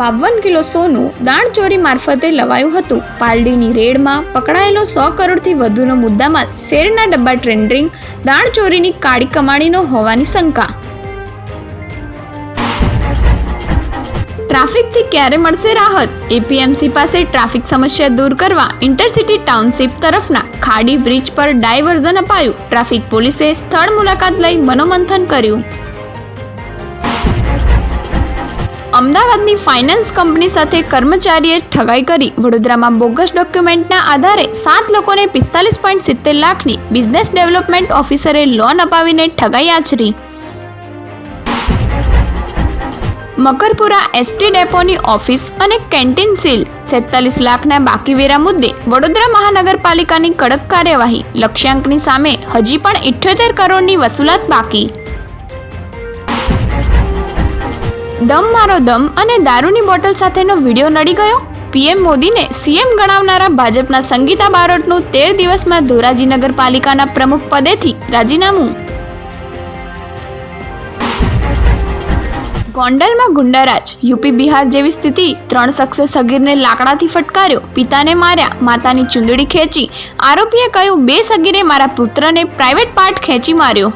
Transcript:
બાવન કિલો સોનું દાણચોરી મારફતે લવાયું હતું. પાલડીની રેડમાં પકડાયેલો સો કરોડથી વધુનો મુદ્દામાલ શેરના ડબ્બા ટ્રેન્ડિંગ દાણચોરીની કાળી કમાણીનો હોવાની શંકા. ટ્રાફિકથી ક્યારે મળશે રાહત? એપીએમસી પાસે ટ્રાફિક સમસ્યા દૂર કરવા ઇન્ટરસિટી ટાઉનશીપ તરફના ખાડી બ્રિજ પર ડાયવર્ઝન અપાયું. ટ્રાફિક પોલીસે સ્થળ મુલાકાત લઈ મનોમંથન કર્યું. અમદાવાદની ફાઇનાન્સ કંપની સાથે કર્મચારીએ ઠગાઈ કરી. વડોદરામાં બોગસ ડોક્યુમેન્ટના આધારે સાત લોકોને પિસ્તાલીસ પોઈન્ટ સિત્તેર લાખની બિઝનેસ ડેવલપમેન્ટ ઓફિસરે લોન અપાવીને ઠગાઈ આચરી. મકરપુરા એસટી ડેપોની ઓફિસ અને કેન્ટીન સીલ. છેતાલીસ લાખના બાકી વેરા મુદ્દે વડોદરા મહાનગરપાલિકાની કડક કાર્યવાહી. લક્ષ્યાંકની સામે હજી પણ ઇઠ્યોતેર કરોડની વસૂલાત બાકી. દમ મારો દમ અને દારૂની બોટલ સાથેનો વીડિયો નડી ગયો? પીએમ મોદીને સીએમ ગણાવનારા ભાજપના સંગીતા બારોટનું તેર દિવસમાં ધોરાજી નગરપાલિકાના પ્રમુખ પદેથી રાજીનામું. ગોંડલમાં ગુંડારાજ, યુપી બિહાર જેવી સ્થિતિ, ત્રણ શખ્સે સગીરને લાકડાથી ફટકાર્યો, પિતાને માર્યા, માતાની ચુંદડી ખેંચી. આરોપીએ કહ્યું, બે સગીરે મારા પુત્રને પ્રાઇવેટ પાર્ટ ખેંચી માર્યો.